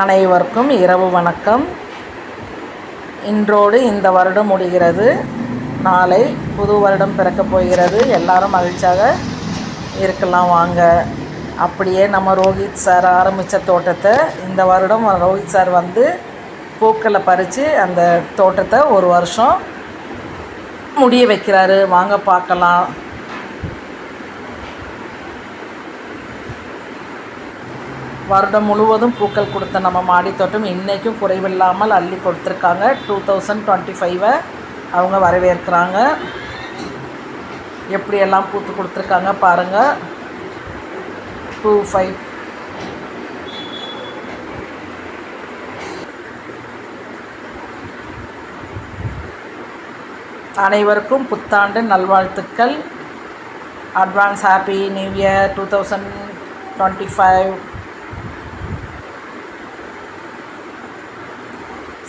அனைவருக்கும் இரவு வணக்கம். இன்றோடு இந்த வருடம் முடிகிறது. நாளை புது வருடம் பிறக்கப் போகிறது. எல்லாரும் மகிழ்ச்சியாக இருக்கலாம் வாங்க. அப்படியே நம்ம ரோஹித் சார் ஆரம்பித்த தோட்டத்தை இந்த வருடம் ரோஹித் சார் வந்து பூக்களை பறித்து அந்த தோட்டத்தை ஒரு வருஷம் முடிய வைக்கிறாரு. வாங்க பார்க்கலாம். வருடம் முழுவதும் பூக்கள் கொடுத்த நம்ம மாடித்தோட்டம் இன்றைக்கும் குறைவில்லாமல் அள்ளி கொடுத்துருக்காங்க. டூ தௌசண்ட் டுவெண்ட்டி ஃபைவை அவங்க வரவேற்கிறாங்க. எப்படியெல்லாம் பூத்து கொடுத்துருக்காங்க பாருங்கள் டூ ஃபைவ் அனைவருக்கும் புத்தாண்டு நல்வாழ்த்துக்கள். Advance happy new year two thousand twenty five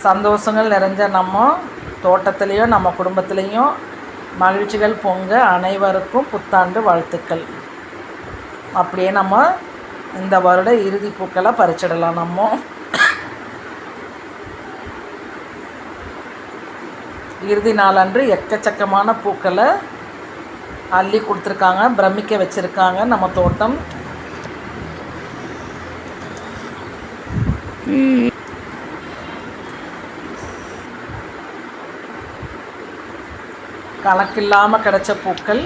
சந்தோஷங்கள் நிறைஞ்ச நம்ம தோட்டத்துலேயும் நம்ம குடும்பத்துலேயும் மகிழ்ச்சிகள் பொங்க அனைவருக்கும் புத்தாண்டு வாழ்த்துக்கள். அப்படியே நம்ம இந்த வருட இறுதி பூக்களை பறிச்சிடலாம் நம்ம. இறுதி நாளன்று எக்கச்சக்கமான பூக்களை அள்ளி கொடுத்துருக்காங்க பிரமிக்க வச்சுருக்காங்க நம்ம தோட்டம். கணக்கில்லாமல் கிடைச்ச பூக்கள்.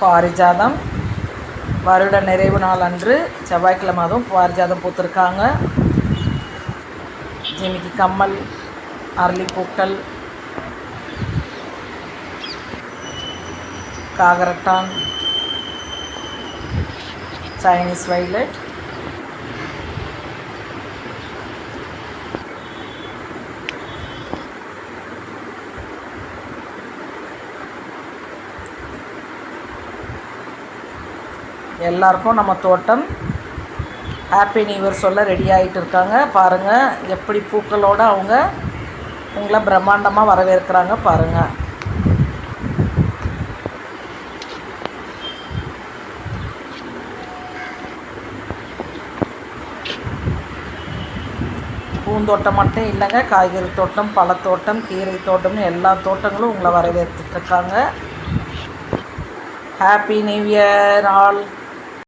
பாரிஜாதம். வருட நிறைவு நாள் அன்று செவ்வாய்க்கிழமை அதுவும் பாரிஜாதம் பூத்திருக்காங்க. ஜிமிக்கு கம்மல் அரளிப்பூக்கள் காகரட்டான் Chinese violet. எல்லாருக்கும் நம்ம தோட்டம். ஹாப்பி நியூவர் சொல்ல ரெடி ஆகிட்டு இருக்காங்க. பாருங்கள் எப்படி பூக்களோடு அவங்க உங்களை பிரம்மாண்டமாக வரவேற்கிறாங்க பாருங்கள் பூந்தோட்டம் மட்டும் இல்லைங்க. காய்கறி தோட்டம் பழத்தோட்டம் கீரை தோட்டம்னு எல்லா தோட்டங்களும் உங்களை வரவேற்றுட்ருக்காங்க ஹாப்பி நியூ இயர் ஆல்